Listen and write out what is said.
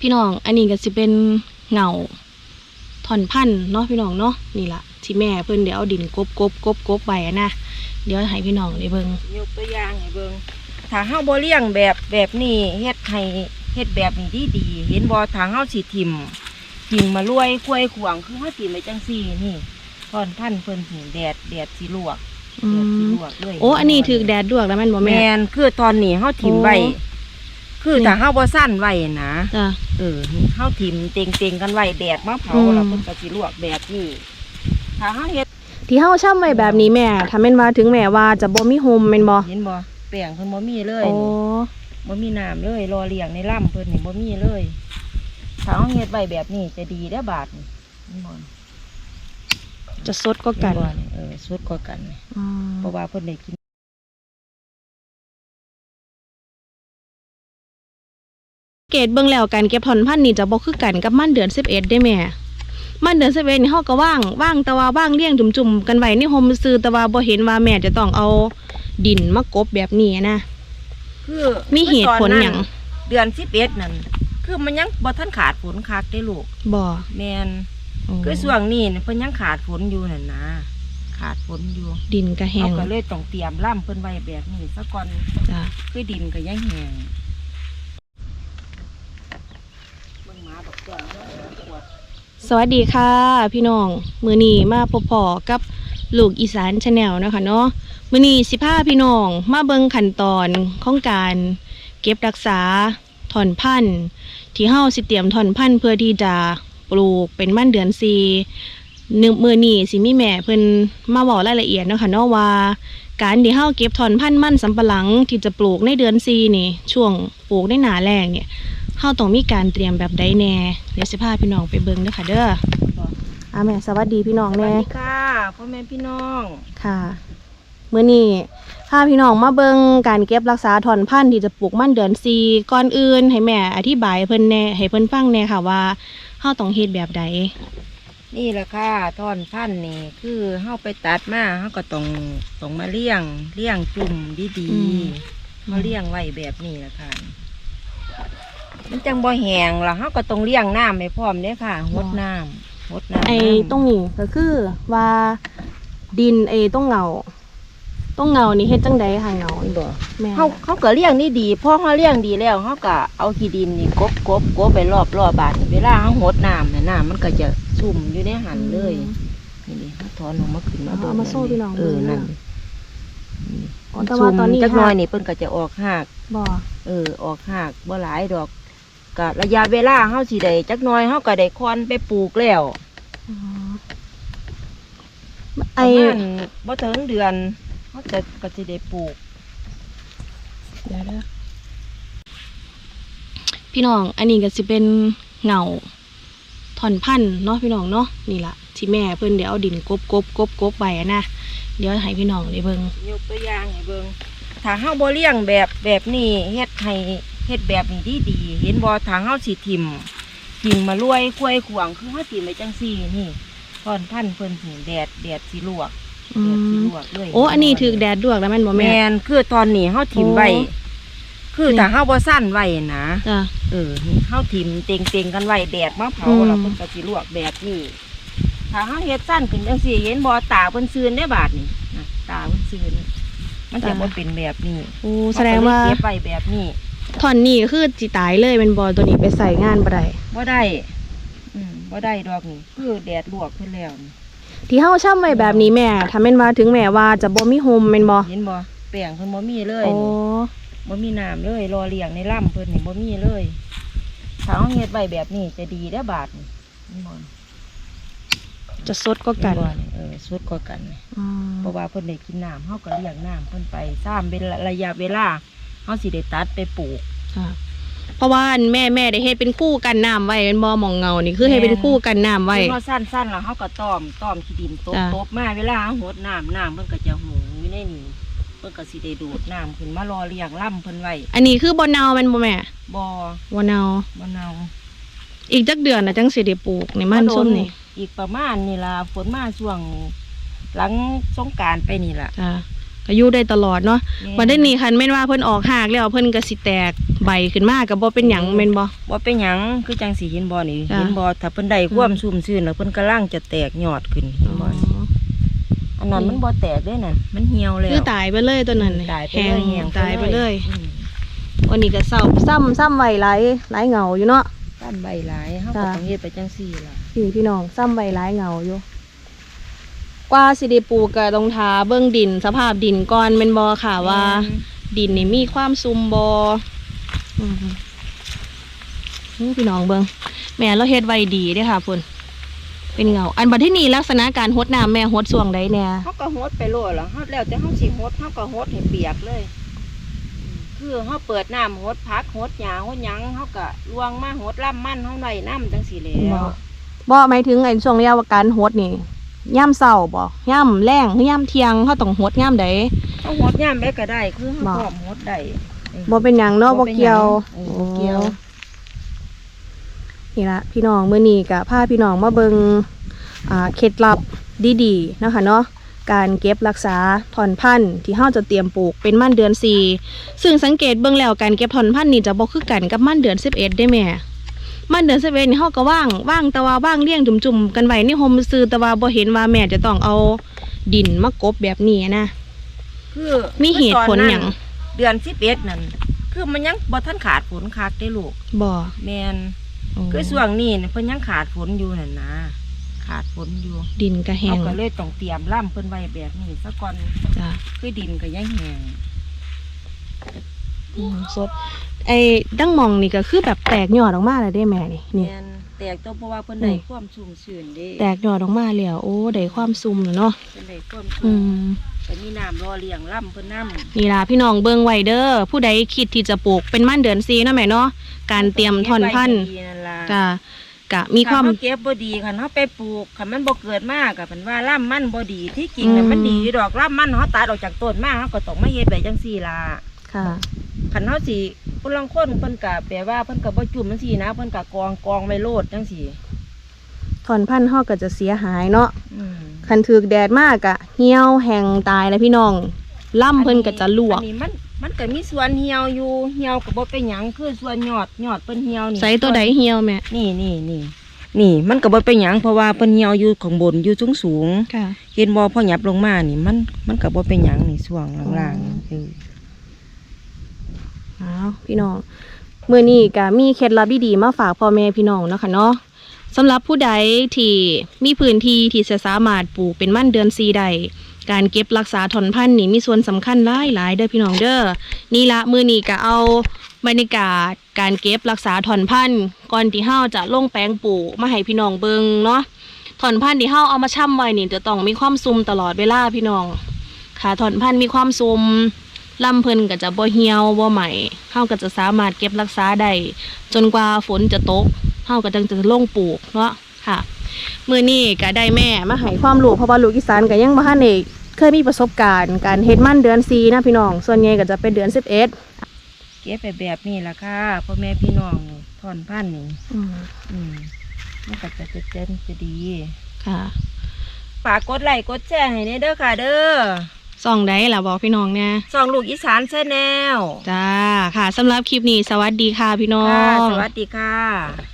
พี่น้อง อันนี้ก็สิเป็นเหงาถอนพันธุ์เนาะพี่น้องเนาะนี่ละที่แม่เพิ่นเดี๋ยวเอาดินกบกบกบกบไว้อะนะเดี๋ยวให้พี่น้องได้เบิ่งยกตัวอย่างให้เบิ่งถ้าเฮาบ่เลี้ยงแบบแบบนี้เฮ็ดให้เฮ็ดแบบนี้ดีดีๆเห็นบ่ถ้าเฮาสิทิ่มทิ่มมารวยควยขวางคือเฮาทิ่มไว้จังซี่นี่ตอนพันธุ์เพิ่นสิแดดแดดสิลวกอืแดดสิมลวกเลยโอ้อันนี้ถือแดดดวกแล้วแม่นบ่แมแม่นคือตอนนี้เฮาทิ่มไว้โอ้คือถ้าเฮาบ่สั้นไว้นะจ้ะ เออเฮาทิ่มเต็งๆกันไว้แดดมาเผาอืมแล้วเพิ่นก็สิลวกแบบนี้ถ้าเฮาเฮ็ดที่เฮาช่ำไว้แบบนี้แม่ถ้าแม่นว่าถึงแม่ว่าจะบ่มีโฮมแม่นบ่เห็นบ่แป้งเพิ่นบ่มีเลยโอ้บ่มีน้ำเลยรอเลี้ยงในล่ำเพิ่นนี่บ่มีเลยถ้าเฮาเฮ็ดไว้แบบนี้จะดีได้อบาทนี่เห็นบ่จะสดก็กันเห็บ่เออสุดกว่ากันนี่อืมเพราะว่าเพิ่นได้กิน เกตเบิ่งแล้วการเก็บถอนพันธุ์นี่จะบ่คือกันกับมันเดือน11ได้แม่มันเดือน11นี่เฮาก็ว่างว่างแต่ว่าว่างเลี้ยงจุ่มๆกันไว้ในโฮมซื่อแต่ว่าบ่เห็นว่าแม่จะต้องเอาดินมากบแบบนี้นะคือมีเหตุผลหยังเดือน11นั่นคือมันยังบ่ทันขาดฝนคักได้ลูกบ่แม่นโอ้คือช่วงนี้นี่เพิ่นยังขาดฝนอยู่นั่นนะขาดฝนอยู่ ดินก็แห้เอางก็เลยต้องเตรียมล่ำเพิ่นไว้แบบนี้ซะก่อนจ้ะคือดินก็ยังแห้งเบิ่งหมาบักตัวเนาะขวด สวัสดีค่ะ พี่น้อง มือนีมาพบพอกับลูกอีสานชาแนลนะคะเนาะมือนีสิพาพี่น้องมาเบิ่งขั้นตอนของการเก็บรักษาถอนพันธุ์ที่เฮาสิเตรียมถอนพันธุ์เพื่อที่จะปลูกเป็นมันเดือนซีนึงมื้อนีสิมีแม่เพิ่นมาบอกรายละเอียดนะคะเนาะว่า การที่เฮาเก็บถอนพันธุ์มันสำปะหลังที่จะปลูกในเดือนซีนี่ ช่วงปลูกในหนาแล้งเนี่ย เฮาต้องมีการเตรียมแบบใดแน่เดี๋ยวสิพาพี่น้องไปเบิ่งเด้อค่ะ เด้ออ่าแม่สวัสดีพี่น้องสวัแน่สดีค่ะพ่อแม่พี่น้องค่ะมื้อนี้พาพี่น้องมาเบิ่งการเก็บรักษาถอนพันธุ์ที่จะปลูกมันเดือนซีก่อนอื่น ให้แม่อธิบายเพิ่นแน่ให้เพิ่นฟังแน่ค่ะว่าเฮาต้องเฮ็ดแบบใดนี่แหละค่ะท่อนพันธุ์นี่คือเฮาไปตัดมาเฮาก็ต้องต้องมาเลี้ยงเลี้ยงจุ่มดีๆมาเลี้ยงไว้แบบนี้แหละค่ะ มันจังบ่แห้งล่ะเฮาก็ต้องเลี้ยงน้ำให้พร้อมเด้อค่ะหดน้ำหดน้ำไอ้ตรงนี้ก็คือว่าดินไอ้ตรงเงาตรงเงานี่เฮ็ดจังใดค่ะเงานี่บ่แม่เขาเขาก็เลี้ยงนี่ดีพอเขาเลี้ยงดีแล้วเขาก็เอาขี้ดินนี่กบกบกบไปรอบรอบบาดนี่เวลาเขาหดน้ำน่ะน้ำมันก็จะซุ่มอยู่ในหันเลยนี่นี่เขาถอนออกมาขึ้นมาเอามาโซ่พี่น้องเออเบิ่งนั่นอ๋อแต่ว่าตอนนี้จักหน้อยค่ะนี่เพิ่นก็จะออกหากบ่เออออกหากบ่หลายดอก ก็ระยะเวลาเฮาสิได้จักหน้อยเฮาก็ได้คอนไปปลูกแล้วอ๋อปไอ้ระมาณบ่ถึงเดือนเฮาจะก็สิได้ปลูก เดี๋ยวเด้อพี่น้อง อันนี้ก็สิเป็นเงาถอนพันธุ์เนาะพี่น้องเนาะนี่ล่ะที่แม่เพิ่นเดี๋ยวเอาดินกบกบกบกบไว้อะนะเดี๋ยวให้พี่น้องได้เบิ่งยกตัวอย่างให้เบิ่งถ้าเฮาบ่เลี้ยงแบบแบบนี้เฮ็ดให้ เฮ็ดแบบนี้ดีดีๆเห็นบ่ถ้าเฮาสิทิ่มทิ่มมารวยควยขวางคือเฮาทิ่มไว้จังซี่นี่ตอนพันธุ์เพิ่นสิแดดแดดสิลวกอืแดดสิมลวกเลยโอ้อันนี้ถือแดดดวกแล้วแม่นบ่แมแม่นคือตอนนี้เฮาทิ่มไว้โอ้คือถ้าเฮาบ่สั้นไว้นะจ้ะเออเฮาทิ่มเต็งๆกันไว้แดดมาเผาอืมแล้วเพิ่นก็สิลวกแบบนี้ถ้าเฮาเฮ็ดสั้นขึ้นจังซี่เห็นบ่ตาเพิ่นซื่นได้บาดนี่นะตาเพิ่นซื่นมันจะบ่เป็นแบบนี้โอ้แสดงว่าเขก็เลยเก็บไว้แบบนี้ ถอนนี่คือสิตายเลยแมันบ่ตัวนี้ไปใส่งานบ่ได้บ่ได้ อืมบ่ได้ดอกนี่คือแดดลวกเพิ่นแล้วนี่ที่เฮาช่ำไว้แบบนี้แม่ถ้าแม่นว่าถึงแม่ว่าจะบ่มีโฮมแม่นบ่เห็นบ่แป้งเพิ่นบ่มีเลยโอ้นี่บ่มีน้ำเลยรอเลี้ยงในล่ำเพิ่นนี่บ่มีเลยถ้าเฮาเฮ็ดไว้แบบนี้จะดีได้อบาดนี่เห็นบ่จะสดก็กันเห็บ่เออสุดกว่ากันนี่ อืมเพราะว่าเพิ่นได้กินน้ำเฮาก็เลี้ยงน้ำเพิ่นไปซ้ำเป็นระยะเวลา เฮาสิได้ตัดไปปลูก ค่ะ เพราะว่าอันแม่แม่ได้เฮ็ดเป็นคู่กันน้ำไว้เป็นบ่หมองเงานี่คือให้เป็นคู่กันน้ำไว้เฮาสั้นๆแล้วเฮาก็ต้อมต้อมขี้ดินตบจ้ะ ตบมาเวลาเฮาหดน้ำน้ำเพิ่นก็จะหูอยู่ในนี้เพิ่นก็สิได้ดูดน้ำขึ้นมารอเลี้ยงล่ำเพิ่นไว้อันนี้คือบ่เนาแม่นบ่แม่บ่บ่เนาบ่เนาอีกจักเดือนน่ะจังสิได้ปลูกนี่มันส้มนี่อีกประมาณนี่ล่ะฝนมาช่วง หลังสงกรารไปนี่ล่ะจ้ะ ก็ก็อยู่ได้ตลอดเนาะแม่วันได้นี่คันแม่นว่าเพิ่นออกหากแล้วเพิ่นก็สิแตกใบขึ้นมาก็บ่เป็นหยังแม่นบ่บ่เป็นหยังคือจังสีเห็นบ่นี่จ้ะเห็นบ่ถ้าเพิ่นได้ความชุ่มชื้นแล้วเพิ่นกำลังจะแตกยอดขึ้นเห็นบ่อันนั้นมันบ่แตกเด้นั่นมันเหี่ยวแล้วคือตายไปเลยตัวนั้นตายไปแห้เลยงแห้งตายไปเลยอืมวันนี้ก็เศร้าซ้ำซ้ำไว้หลายหลายเหงาอยู่เนาะต้นใบหลายเฮาก็จ้ะต้องเฮ็ดไปจังซี่ล่ะพี่พี่น้องซ้ำไว้หลายเหงาอยู่ กว่าสิได้ปลูกก็ต้องทาเบิ่งดิน สภาพดินก่อนแม่นบ่ค่ะว่า ดินนี่มีความซุ่มบ่อืมอืมพี่น้องเบิ่งแม่เราเฮ็ดไว้ดีเด้อค่ะพุ่นเป็นเหงา อันบัดที่นี่ลักษณะการหดน้ำแม่หดช่วงใดแน่เฮาก็ฮดไปโลดล่ะเฮาแล้วแต่เฮาสิฮดเฮาก็ฮดให้เปียกเลยอืมคือเฮาเปิดน้ำฮดพักฮดหญ้าฮดหยังเฮาก็ลวงมาฮดล่ำมันเฮาไว้น้ำจังซี่แหล้บ่วบ่หมายถึงไอ้ช่วงระยะว่าการหดนี่ ย่ำเช้าบ่ย่ำแรงหรือย่ำเที่ยงเขาต้องหดย่ำใดเฮาฮดยามใดก็ได้คือเฮาบ่พร้อมฮดได้เออบ่เป็นหยังเนาะบ่เป็นหงเกี่ยวเออบ่เกี่ยวนี่ละพี่น้องมื้อนี้ก็พาพี่น้องมาเบิงอ่าเคล็ดลับดีๆนะคะเนาะการเก็บรักษาถอนพันธุ์ที่เฮาจะเตรียมปลูกเป็นมั่นเดือน4ซึ่งสังเกตเบิ่งแล้วการเก็บถอนพันธุ์นี่จะบ่คือกันกับมั่นเดือน11ได้แม่ มั่นเดือน11นี่เฮาก็ว่างว่างแต่ว่าว่างเลี้ยงจุ่มๆกันไว้ในโฮมซื่อแต่ว่าบ่เห็นว่าแม่จะต้องเอาดินมากบแบบนี้นะคือมีเหตุผลหยังเดือน11นั่นคือมันยังบ่ทันขาดฝนคักได้ลูกบ่แม่นคือช่วงนี้เนี่ยเพิ่นยังขาดฝนอยู่นั่นนะขาดฝนอยู่ ดินก็แห้เรางก็เลยต้องเตรียมล่ำเพิ่นไว้แบบนี้ซะก่อนจ้ะคือดินก็ยังแห้งอืม สด ไอ้ดั้งมองนี่ก็คือแบบแตกยอดออกมาแล้วได้แม่นี่นี่ แม่นแตกตัวเพราะว่าเพิ่นได้อืมความชุ่มชื้นเด้แตกยอดออกมาแล้วโอ้ได้ความซุ่มแล้วเนาะเพิ่นได้ความอืชุ่มม แต่มีน้ำรอเลี้ยงล่ำเพิ่นน้ำนี่ล่ะพี่น้องเบิ่งไว้เด้อผู้ใดคิดที่จะปลูกเป็นมั่นเดือนซีเนาะแม่เนาะการเตรียมท่อนพันธุ์เก็บไว้ดีนั่นล่ะกะกะมีความ ถ้เรเก็บบ่ดีคันเฮาไปปลูกคันมันบ่เกิดมากก็เพิ่นว่าล่ำมันบ่ดีที่จริงน่ะอืม มันดีอยู่ดอกล่ำมันเฮาตัดออกจากต้นมาเฮาก็ต้องมาเฮ็ดไว้จังซี่ล่ะค่ะ คันเฮาสิผู้ลังคนเพิ่นก็แปลว่าเพิ่นก็บ่จุ่มจังซี่นะเพิ่นก็กองกองไว้โลดจังซี่ท่อนพันธุ์เฮาก็จะเสียหายเนาะอืมคันถึกแดดมากกะเหี่ยวแห้งตายแล้วพี่น้องล่ำเพิ่นก็จะลวกอันนี้มันมันก็มีส่วนเหี่ยวอยู่เหี่ยวก็บ่เป็นหยังคือส่วนยอดยอดเพิ่นเหี่ยวนี่ใส่ตัวใดเหี่ยวแม่นี่นี่นี่นี่มันก็บ่เป็นหยังเพราะว่าเพิ่นเหี่ยวอยู่ข้างบนอยู่สูงสูงๆค่ะ เห็นบ่พอหยับลงมานี่มันมันก็บ่เป็นหยังนี่ช่วงล่างอ๋อๆเออ อ้าวพี่น้องเมื่อนี้ก็มีเคล็ดลับดีๆมาฝากพ่อแม่พี่น้องนะคะเนาะสำหรับผู้ใดที่มีพื้นที่ที่จะสามารถปลูกเป็นมั่นเดือนซีใดการเก็บรักษาถอนพันธุ์นี่มีส่วนสำคัญหลายหลายเด้อพี่น้องเด้อนี่ละมือนี้ก็เอาบรรยากาศการเก็บรักษาถอนพันธุ์ก่อนที่เฮาจะลงแปลงปลูกมาให้พี่น้องเบิงเนาะถอนพันธุ์ที่เฮาเอามาช่ำไว้นี่จะต้องมีความซุมตลอดเวลาพี่น้องค่ะถอนพันธุ์มีความซุม ลำเพิ่นก็จะบ่เหี่ยวบ่ใหม่เฮาก็จะสามารถเก็บรักษาได้จนกว่าฝนจะตกเฮาก็จึงจะลงปลูกเนาะค่ะมื้อนี้ก็ได้แม่มาให้ความรู้เพราะว่าลูกอีสานก็ยังบ่ทันได้เคยมีประสบการณ์การเฮ็ดมันเดือน4นะพี่น้อง ส่วนใหญ่ก็จะเป็นเดือน11เก็บไปแบบนี้ล่ะค่ะพ่อแม่พี่น้องถอนพันธุ์นี่อืมอืมมันก็จะจะเจนจะดีค่ะฝากกดไลค์กดแชร์ให้เด้อค่ะเด้อ ส่องได้ล่ะบอกพี่น้องแน่สองลูกอีสานแชนแนลจ้าค่ะสำหรับคลิปนี้สวัสดีค่ะพี่น้องค่ะสวัสดีค่ะ